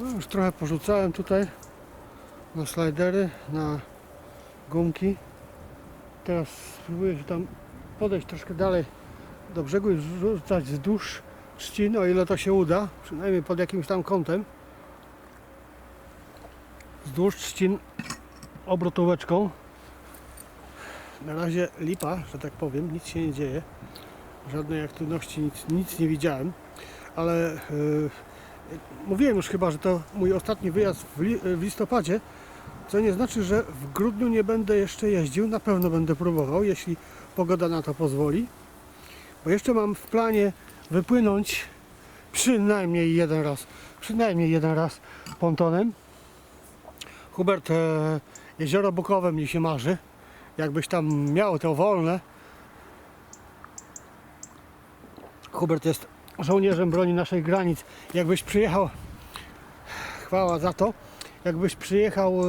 No, już trochę porzucałem tutaj na slajdery, na gumki. Teraz spróbuję się tam podejść troszkę dalej do brzegu i rzucać wzdłuż trzcin, o ile to się uda, przynajmniej pod jakimś tam kątem. Wzdłuż trzcin obrotóweczką. Na razie lipa, że tak powiem, nic się nie dzieje. Żadnej aktywności, nic, nic nie widziałem, ale yy, mówiłem już chyba, że to mój ostatni wyjazd w, li, w listopadzie, co nie znaczy, że w grudniu nie będę jeszcze jeździł. Na pewno będę próbował, jeśli pogoda na to pozwoli. Bo jeszcze mam w planie wypłynąć przynajmniej jeden raz, przynajmniej jeden raz pontonem. Hubert, e, jezioro Bukowe mi się marzy. Jakbyś tam miał to wolne. Hubert jest żołnierzem broni naszych granic. Jakbyś przyjechał, chwała za to, jakbyś przyjechał e,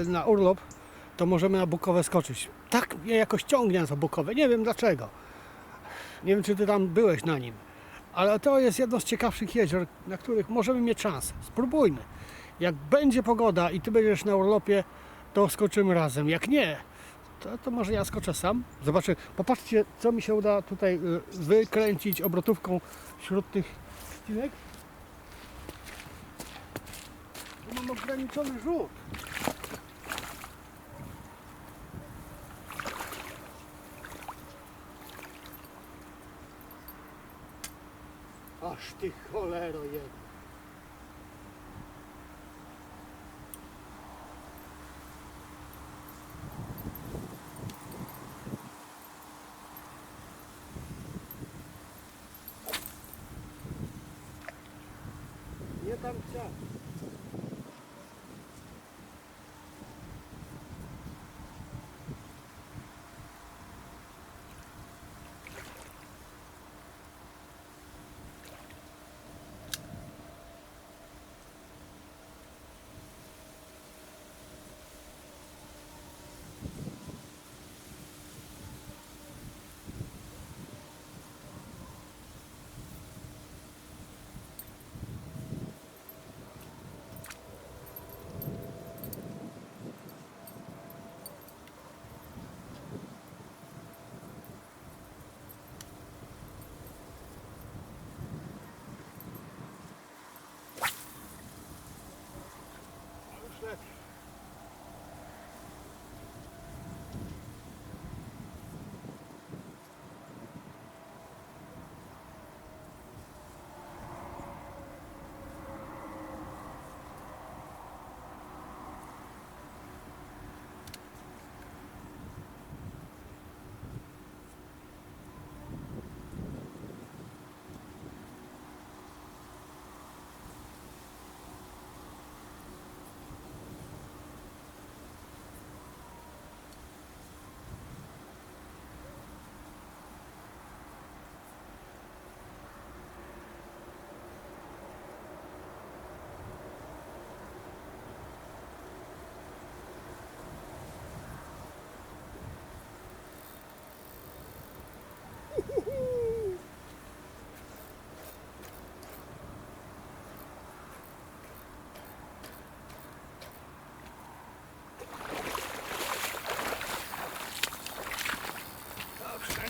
e, na urlop, to możemy na Bukowe skoczyć. Tak mnie jakoś ciągnie Bukowe, nie wiem dlaczego. Nie wiem, czy ty tam byłeś na nim, ale to jest jedno z ciekawszych jezior, na których możemy mieć szansę. Spróbujmy. Jak będzie pogoda i ty będziesz na urlopie, to skoczymy razem. Jak nie, to, to może ja skoczę sam. Zobaczę, popatrzcie, co mi się uda tutaj y, wykręcić obrotówką wśród tych ścinek. Tu mam ograniczony rzut. Aż ty cholero jedna. Nie tam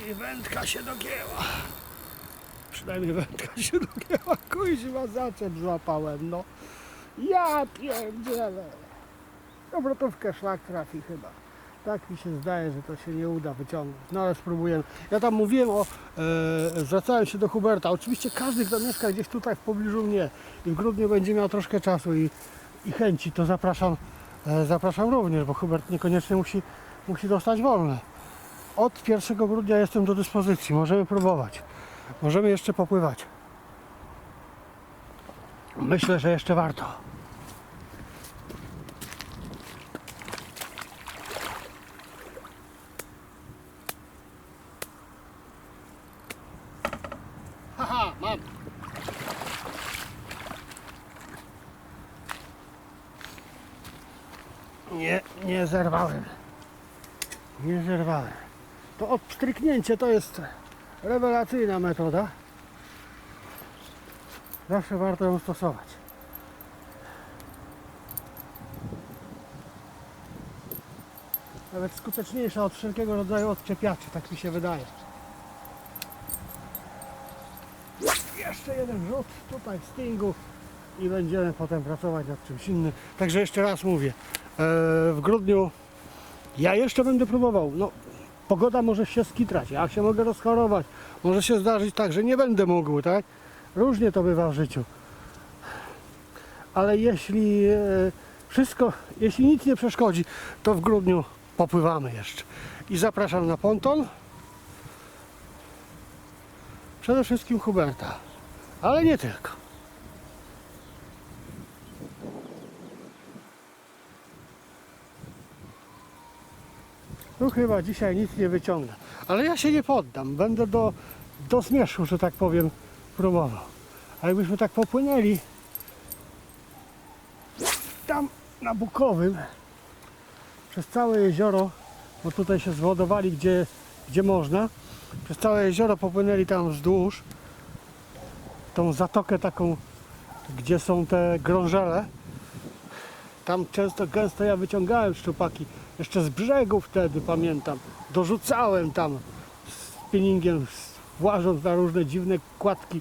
No, przynajmniej wędka się dogięła. Przynajmniej wędka się dogięła. Kuźwa, zaczep złapałem, no. Ja pierdzielę. Obrotówkę szlak trafi chyba. Tak mi się zdaje, że to się nie uda wyciągnąć. No ale spróbujemy. Ja tam mówiłem o... E, zwracałem się do Huberta. Oczywiście każdy, kto mieszka gdzieś tutaj w pobliżu mnie i w grudniu będzie miał troszkę czasu i, i chęci, to zapraszam, e, zapraszam również, bo Hubert niekoniecznie musi, musi dostać wolne. Od 1 grudnia jestem do dyspozycji. Możemy próbować. Możemy jeszcze popływać. Myślę, że jeszcze warto. Haha, mam. Nie, nie zerwałem. Nie zerwałem to obstryknięcie to jest rewelacyjna metoda. Zawsze warto ją stosować. Nawet skuteczniejsza od wszelkiego rodzaju odczepiaczy, tak mi się wydaje. Jeszcze jeden rzut tutaj w stingu i będziemy potem pracować nad czymś innym. Także jeszcze raz mówię, e, w grudniu ja jeszcze będę próbował. No, pogoda może się skitrać, ja się mogę rozchorować, może się zdarzyć tak, że nie będę mógł, tak? Różnie to bywa w życiu. Ale jeśli e, wszystko, jeśli nic nie przeszkodzi, to w grudniu popływamy jeszcze. I zapraszam na ponton. Przede wszystkim Huberta, ale nie tylko. Tu chyba dzisiaj nic nie wyciągnę. Ale ja się nie poddam. Będę do, do zmierzchu, że tak powiem, próbował. A jakbyśmy tak popłynęli tam na Bukowym przez całe jezioro, bo tutaj się zwodowali gdzie, gdzie można, przez całe jezioro popłynęli tam wzdłuż tą zatokę taką, gdzie są te grążele. Tam często, gęsto ja wyciągałem szczupaki, jeszcze z brzegu wtedy pamiętam. Dorzucałem tam spinningiem, włażąc na różne dziwne kładki,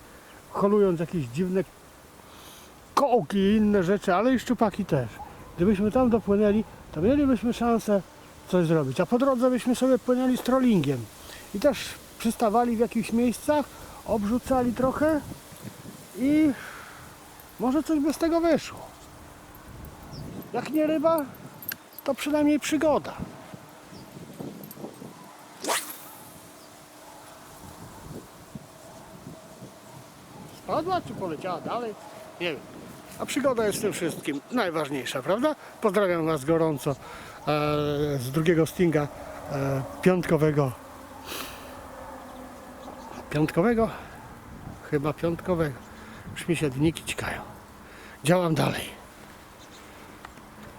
holując jakieś dziwne kołki i inne rzeczy, ale i szczupaki też. Gdybyśmy tam dopłynęli, to mielibyśmy szansę coś zrobić. A po drodze byśmy sobie płynęli z trollingiem. I też przystawali w jakichś miejscach, obrzucali trochę i może coś by z tego wyszło. Jak nie ryba, to przynajmniej przygoda. Spadła czy poleciała dalej? Nie wiem. A przygoda jest tym wszystkim najważniejsza, prawda? Pozdrawiam Was gorąco e, z drugiego stinga e, piątkowego. Piątkowego? Chyba piątkowego. Już mi się dni kickają. Działam dalej.